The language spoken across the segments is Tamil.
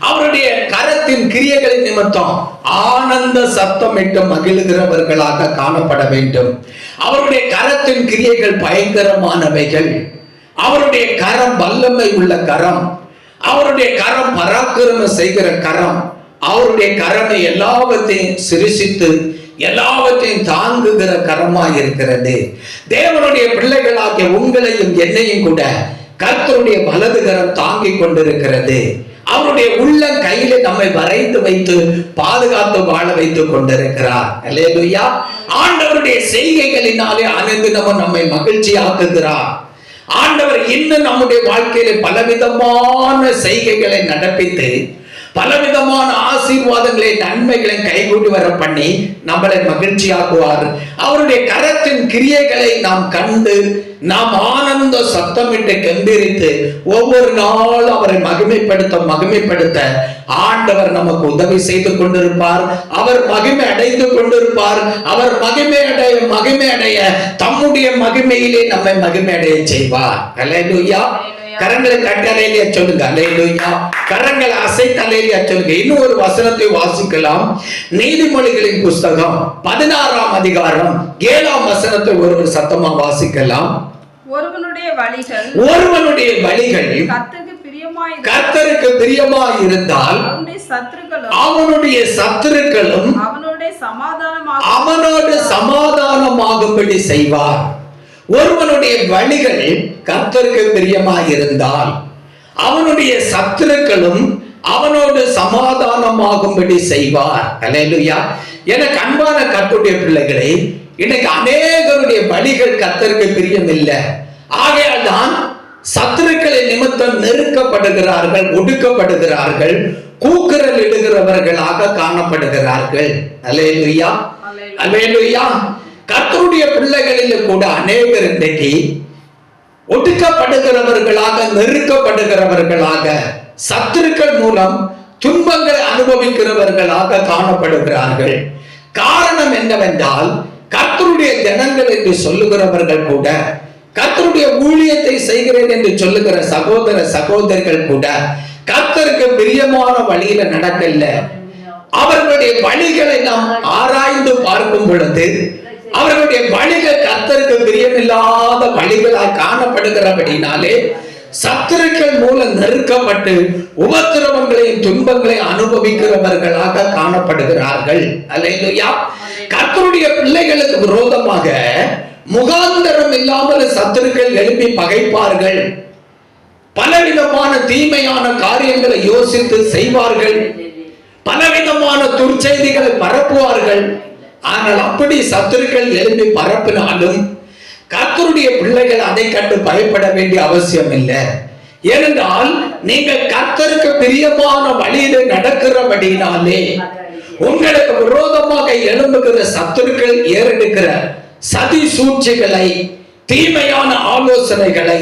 அவருடைய கரத்தின் கிரியைகளின் நிமித்தம் ஆனந்த சத்தமிட்டு மகிழ்கிறவர்களாக காணப்பட வேண்டும். அவருடைய கரத்தின் கிரியைகள் பயங்கரமானவைகள். அவருடைய கரம் வல்லமை உள்ள கரம். அவருடைய கரம் பராக்கிரமம் செய்கிற கரம். அவருடைய கரமை எல்லாவற்றையும் சிரிசித்து எல்லாவற்றையும் தாங்குகிற கரமாய் இருக்கிறது. தேவனுடைய பிள்ளைகளாகிய உங்களையும் என்னையும் கூட கர்த்தருடைய வலது கரம் தாங்கிக் கொண்டிருக்கிறது. அவருடைய உள்ள கையில நம்மை வரைந்து வைத்து பாதுகாத்து வாழ வைத்துக் கொண்டிருக்கிறார். அல்லேலூயா. ஆண்டவருடைய செய்கைகளினாலே அனுதினமும் நம்மை மகிழ்ச்சி ஆக்குகிறார் ஆண்டவர் இன்னும் நம்முடைய வாழ்க்கையில பலவிதமான செய்கைகளை நடப்பித்து பலவிதமான ஆசீர்வாதங்களை நன்மைகளை கைகூட்டி வர பண்ணி நம்மளை மகிழ்ச்சியாக்குவார். அவருடைய கரத்தின் கிரியைகளை நாம் கண்டு நாம் ஆனந்த சத்தமிட்டு கெம்பிரித்து ஒவ்வொரு நாளும் அவரை மகிமைப்படுத்த மகிமைப்படுத்த ஆண்டவர் நமக்கு உதவி செய்து கொண்டிருப்பார். அவர் மகிமை அடைந்து கொண்டிருப்பார். அவர் மகிமை அடைய மகிமை அடைய தம்முடைய மகிமையிலே நம்மை மகிமை அடைய செய்வார். அல்லேலூயா கரங்களை கட்டி அலையிலியா சொல்லுங்க? அலையிலுயா. கரங்களை அசைத்து அலையிலியா சொல்லுங்க? இன்னும் ஒரு வசனத்தை வாசிக்கலாம். நீதிமொழிகளின் புஸ்தகம் பதினாறாம் அதிகாரம் ஏழாம் வசனத்தை ஒரு சத்தமா வாசிக்கலாம். ஒருவனுடைய வழிகள் ஒருவனுடைய வழிகள் கர்த்தருக்கு பிரியமாய் இருந்தால் அவனுடைய சத்துருக்களும் அவனுடைய சத்துருக்களும் அவனுடைய சமாதானமாக அவனோடு சமாதானமாகும்படி செய்வார். ஒருவனுடைய வழிகள் கர்த்தருக்கு பிரியமாய் இருந்தால் அவனுடைய சத்துருக்களும் அவனோடு சமாதானமாகும்படி செய்வார். அல்லேலூயா. எனக்கு அன்பான கர்த்தருடைய பிள்ளைகளே இன்னைக்கு அநேகருடைய வழிகள் கர்த்தருக்கு பிரியம் இல்லை ஆகையால் தான் சத்துருக்களின் நிமித்தம் நெருக்கப்படுகிறார்கள் ஒடுக்கப்படுகிறார்கள் கூக்குரல் இடுகிறவர்களாக காணப்படுகிறார்கள். அல்லேலூயா. அல்லேலூயா. கர்த்தருடைய பிள்ளைகளில் கூட அநேகர் இன்றைக்கு ஒடுக்கப்படுகிறவர்களாக நெருக்கப்படுகிறவர்களாக சத்துருக்கள் மூலம் துன்பங்களை அனுபவிக்கிறவர்களாக காணப்படுகிறார்கள். காரணம் என்னவென்றால் கர்த்தருடைய ஜனங்கள் என்று சொல்லுகிறவர்கள் கூட கர்த்தருடைய ஊழியத்தை செய்கிறேன் என்று சொல்லுகிற சகோதர சகோதரிகள் கூட கர்த்தருக்கு பிரியமான வழியில நடக்கல. அவர்களுடைய வழிகளை நாம் ஆராய்ந்து பார்க்கும் பொழுது அவர்களுடைய வழிகள் கத்தருக்கு பிரியமில்லாத வழிகளாய் காணப்படுகிறபடினாலே சத்துருக்கள் மூலம் நெருக்கப்பட்டு உபத்திரவங்களையும் துன்பங்களையும் அனுபவிக்கிறவர்களாக காணப்படுகிறார்கள். அல்லையா கத்தருடைய பிள்ளைகளுக்கு விரோதமாக முகாந்தரம் இல்லாமல் சத்துருக்கள் எழுப்பி பகைப்பார்கள். பலவிதமான தீமையான காரியங்களை யோசித்து செய்வார்கள். பலவிதமான துர்ச்செய்திகளை பரப்புவார்கள். ஆனால் அப்படி சத்துருக்கள் எழுப்பி பரப்பினாலும் கத்தருடைய பிள்ளைகள் அதை கண்டு பயப்பட வேண்டிய அவசியம் இல்லை ஏனென்றால் நீங்கள் கத்தருக்கு பிரியமான வழியில நடக்கிறபடினாலே உங்களுக்கு விரோதமாக எழும்புகிற சத்துருக்கள் ஏறெடுக்கிற சதி சூழ்ச்சிகளை தீமையான ஆலோசனைகளை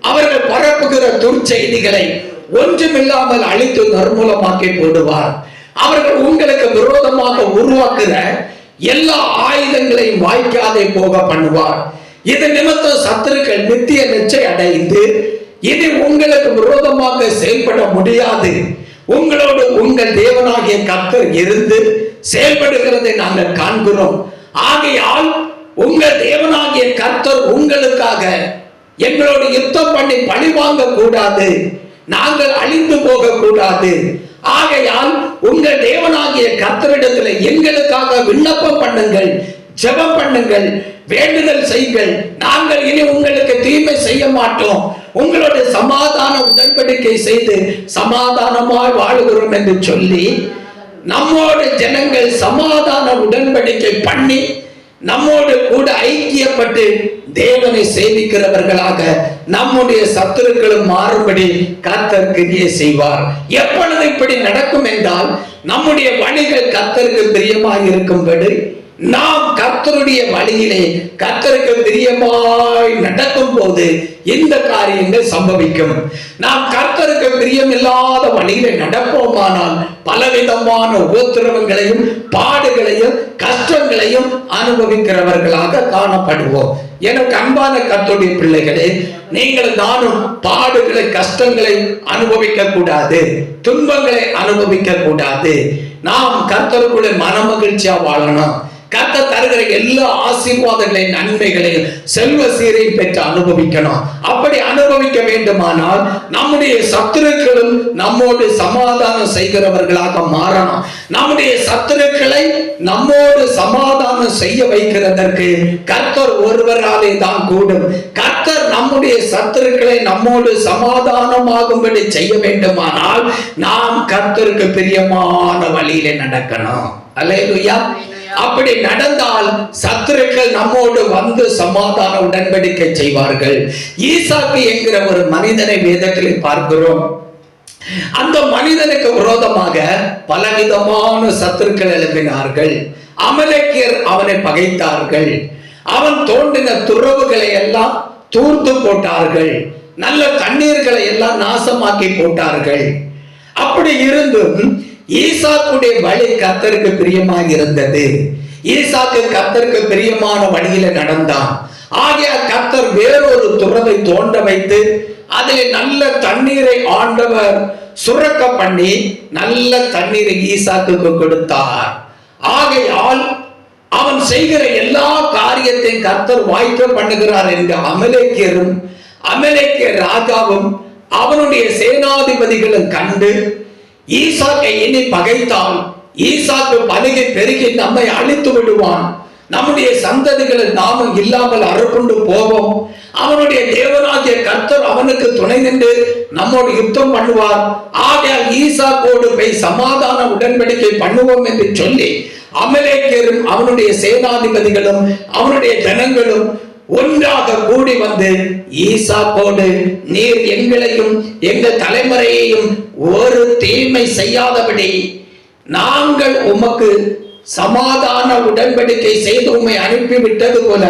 அவர்கள் பரப்புகிற துர்ச்செய்திகளை ஒன்றுமில்லாமல் அழித்து நற்மூலமாக்கி போடுவார். அவர்கள் உங்களுக்கு விரோதமாக உருவாக்குகிற எல்லா ஆயுதங்களையும் வாய்க்காதே போக பண்ணுவார். இது நிமித்தம் சத்துருக்கள் நித்திய நிச்சை அடைந்து இது உங்களுக்கு விரோதமாக செயல்பட முடியாது. உங்களோடு உங்கள் தேவனாகிய கத்தர் இருந்து செயல்படுகிறதை நாங்கள் காண்கிறோம். ஆகையால் உங்கள் தேவனாகிய கர்த்தர் உங்களுக்காக எங்களோடு யுத்தம் பண்ணி பழி வாங்க கூடாது நாங்கள் அழிந்து போக கூடாது ஆகையால் உங்கள் தேவனாகிய கர்த்தரிடத்தில் எங்களுக்காக விண்ணப்பம் பண்ணுங்கள் ஜெபம் பண்ணுங்கள் வேண்டுதல் செய்யுங்கள். நாங்கள் இனி உங்களுக்கு தீமை செய்ய மாட்டோம். உங்களுடைய சமாதான உடன்படிக்கை செய்து சமாதானமாய் வாழுகிறோம் என்று சொல்லி நம்மோட ஜனங்கள் சமாதான உடன்படிக்கை பண்ணி நம்மோடு கூட ஐக்கியப்பட்டு தேவனை சேவிக்கிறவர்களாக நம்முடைய சத்துருக்களும் மாறுபடி காத்தற்கு செய்வார். எப்பொழுது இப்படி நடக்கும் என்றால் நம்முடைய வழிகள் கத்தருக்கு பிரியமாக இருக்கும்படி நாம் கர்த்தருடைய வழியிலே கர்த்தருக்கு பிரியமாய் நடக்கும் போது இந்த காரியங்கள் சம்பவிக்கும். நாம் கர்த்தருக்கு பிரியமில்லாத வழியிலே நடப்போமானால் பலவிதமான உபத்திரவங்களையும் பாடுகளையும் கஷ்டங்களையும் அனுபவிக்கிறவர்களாக காணப்படுவோம். எனக்கு அன்பான கர்த்தருடைய பிள்ளைகளே நீங்கள் நானும் பாடுகளை கஷ்டங்களை அனுபவிக்க கூடாது துன்பங்களை அனுபவிக்க கூடாது நாம் கர்த்தருக்குள்ள மனமகிழ்ச்சியா வாழணும். கர்த்தர் தருகிற எல்லா ஆசீர்வாதங்களையும் நன்மைகளையும் செல்வ சீரையும் பெற்று அனுபவிக்கணும். அப்படி அனுபவிக்க வேண்டுமானால் நம்முடைய சத்துருக்களும் நம்மோடு சமாதானம் செய்கிறவர்களாக மாறணும். நம்முடைய சத்துருக்களை நம்மோடு சமாதானம் செய்ய வைக்கிறதற்கு கர்த்தர் ஒருவராலே தான் கூடும். கர்த்தர் நம்முடைய சத்துருக்களை நம்மோடு சமாதானமாகும்படி செய்ய வேண்டுமானால் நாம் கர்த்தருக்கு பிரியமான வழியிலே நடக்கணும். அல்லேலூயா அப்படி நடந்தால் சத்துருக்கள் நம்மோடு வந்து சமாதான உடன்படிக்கை செய்வார்கள். ஈசாக்கு என்கிற ஒரு மனிதனை வேதத்தில் பார்க்கிறோம். அந்த மனிதனுக்கு விரோதமாக பலவிதமான சத்துருக்கள் எழுப்பினார்கள் அமலக்கியர் அவனை பகைத்தார்கள். அவன் தோண்டின துறவுகளை எல்லாம் தூர்த்து போட்டார்கள். நல்ல தண்ணீர்களை எல்லாம் நாசமாக்கி போட்டார்கள். அப்படி இருந்தும் ஈசாக்குடைய வழி கத்தருக்கு பிரியமாக இருந்தது ஈசாக்கு கத்தருக்கு பிரியமான வழியில நடந்தான். ஆகிய கத்தர் வேறொரு துறவை தோன்ற வைத்து அதில் நல்ல தண்ணீரை ஆண்டவர் சுரக்க பண்ணி நல்ல தண்ணீரை ஈசாக்கு கொடுத்தார். ஆகையால் அவன் செய்கிற எல்லா காரியத்தையும் கர்த்தர் வாய்க்க பண்ணுகிறார் என்ற அமலேக்கியரும் அமலேக்கிய ராஜாவும் அவனுடைய சேனாதிபதிகளும் கண்டு ஈசாக்கை இனி பகைத்தால் ஈசாக்கு பலுகை பெருகி நம்மை அழித்து விடுவான். நம்முடைய சந்ததிகளை நாமும் இல்லாமல் அறுப்புண்டு போவோம். அவனுடைய தேவனாகிய கர்த்தர் அவனுக்கு துணை நின்று நம்மோடு யுத்தம் பண்ணுவார். ஆகையால் ஈசாக்கோடு போய் சமாதான உடன்படிக்கை பண்ணுவோம் என்று சொல்லி அமலேக்கியரும் அவனுடைய சேனாதிபதிகளும் அவனுடைய ஜனங்களும் ஒன்றாக கூடி வந்து ஈசாக்கோடு நீர் எங்களையும் எங்கள் தலைமுறையையும் ஒரு தீமை செய்யாதபடி நாங்கள் உமக்கு சமாதான உடன்படிக்கை செய்து உம்மை அனுப்பிவிட்டது போல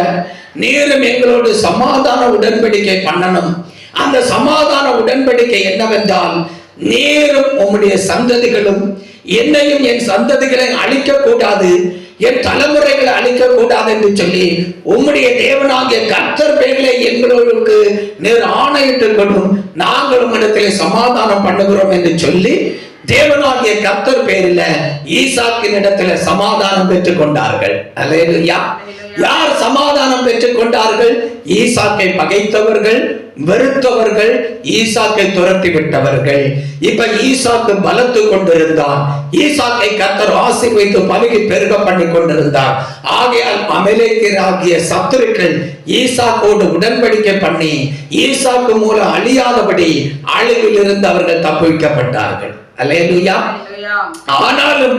நீரும் எங்களோடு சமாதான உடன்படிக்கை பண்ணணும். அந்த சமாதான உடன்படிக்கை என்னவென்றால் நீரும் உம்முடைய சந்ததிகளும் என்னையும் என் சந்ததிகளை அழிக்க கூடாது என் தலைமுறைகளை அழிக்க கூடாது என்று சொல்லி உம்முடைய தேவனாகிய கர்த்தர் பேர்களை எங்களுக்கு நேர் ஆணையிட்டு கொள்ளும் நாங்கள் இடத்திலே சமாதானம் பண்ணுகிறோம் என்று சொல்லி தேவனாகிய கர்த்தர் பேரில் ஈசாக்கின் இடத்துல சமாதானம் பெற்றுக் கொண்டார்கள் யார் சமாதானம் பெற்றுக் கொண்டார்கள் ஈசாக்கை பகைத்தவர்கள் வெறுத்தவர்கள் ஈசாக்கை துரத்தி விட்டவர்கள் இப்ப ஈசாக்கு பலத்து கொண்டிருந்தான். ஈசாக்கை கத்தர் ஆசீர்வைத்து பலுகி பெருக பண்ணி கொண்டிருந்தார். ஆகையால் அமலேக்கராகிய சத்துருக்கள் ஈசாக்கோடு உடன்படிக்கை பண்ணி ஈசாக்கு மூலம் அழியாதபடி அழிவில் இருந்து அவர்கள் தப்புவிக்கப்பட்டார்கள். அல்லேலூயா. ஆனாலும்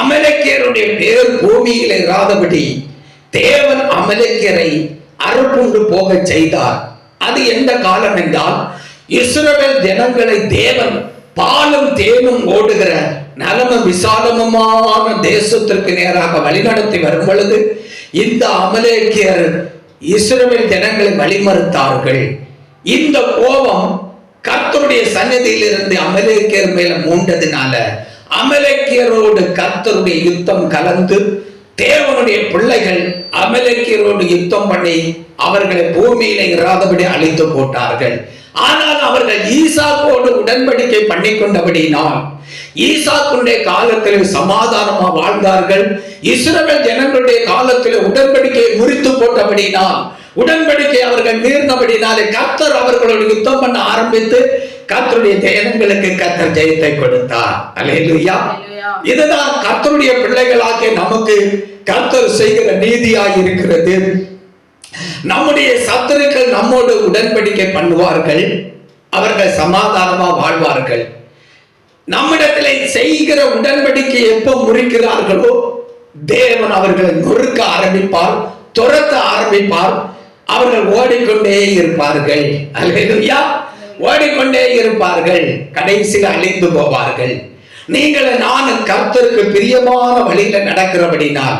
அமலக்கியருடைய பேர் பூமியில் இராதபடி தேவன் அமலக்கியரை அறுப்புண்டு போகச் செய்தார். அது எந்த காலம் என்றால் இஸ்ரவேல் ஜனங்களை தேவன் பாலும் தேனும் ஓடுகிற நலமும் விசாலமுமான தேசத்திற்கு நேராக வழிநடத்தி வரும் பொழுது இந்த அமலேக்கியர் இஸ்ரவேல் ஜனங்களை வழிமறுத்தார்கள். இந்த கோபம் கர்த்தருடைய சன்னதியிலிருந்து அமலேக்கியர் மேல மூண்டதுனால அமலேக்கியரோடு கத்தருடைய யுத்தம் கலந்து தேவனுடைய பிள்ளைகள் அமலேக்கியரோடு யுத்தம் பண்ணி அவர்களை பூமியில இராதபடி அழித்து போட்டார்கள். ஆனால் அவர்கள் ஈசாக்கோடு உடன்படிக்கை பண்ணி கொண்டபடினால் ஈசாக்குடைய காலத்தில் சமாதானமா வாழ்ந்தார்கள். இஸ்ரவேல் ஜனங்களுடைய காலத்தில் உடன்படிக்கையை முறித்து போட்டபடினால் உடன்படிக்கை அவர்கள் மீறினபடினாலே கர்த்தர் அவர்களோடு யுத்தம் பண்ண ஆரம்பித்து கர்த்தருடைய ஜனங்களுக்கு கர்த்தர் ஜெயத்தை கொடுத்தார். அல்லேலூயா. இதுதான் கர்த்தருடைய பிள்ளைகளாகிய நமக்கு கர்த்தர் செய்கிற நீதியாய் இருக்கிறது நம்முடைய சத்துருக்கள் நம்மோடு உடன்படிக்கை பண்ணுவார்கள். அவர்கள் சமாதானமா வாழ்வார்கள். நம்மிடத்திலே செய்கிற உடன்படிக்கை எப்போ முறிக்கிறார்களோ தேவன் அவர்களை நொறுக்க ஆரம்பிப்பார் துரத்த ஆரம்பிப்பார். அவர்கள் ஓடிக்கொண்டே இருப்பார்கள். அல்லேலூயா. ஓடிக்கொண்டே இருப்பார்கள். கடைசியில் அழிந்து போவார்கள். நீங்கள் நானும் கர்த்தருக்கு பிரியமான வழியில நடக்கிறபடினால்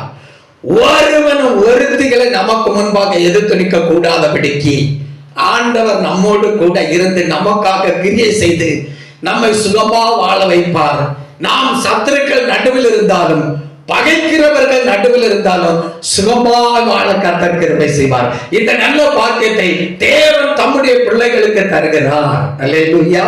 ஒருவனும் ஒருத்திகளை நமக்கு முன்பாக எதிர்த்து நிற்க கூடாதபடிக்கு ஆண்டவர் நம்மோடு கூட இருந்து நமக்காக கிரியை செய்து நம்மை சுகமா வாழ வைப்பார். நாம் சத்துருக்கள் நடுவில் இருந்தாலும் பகைக்கிறவர்கள் நடுவில் இருந்தாலும் சுகமாக வாழ கர்த்தர் கிருமை செய்வார். இந்த நல்ல பாக்கியத்தை தேவன் தம்முடைய பிள்ளைகளுக்கு தருகிறார். அல்லேலூயா.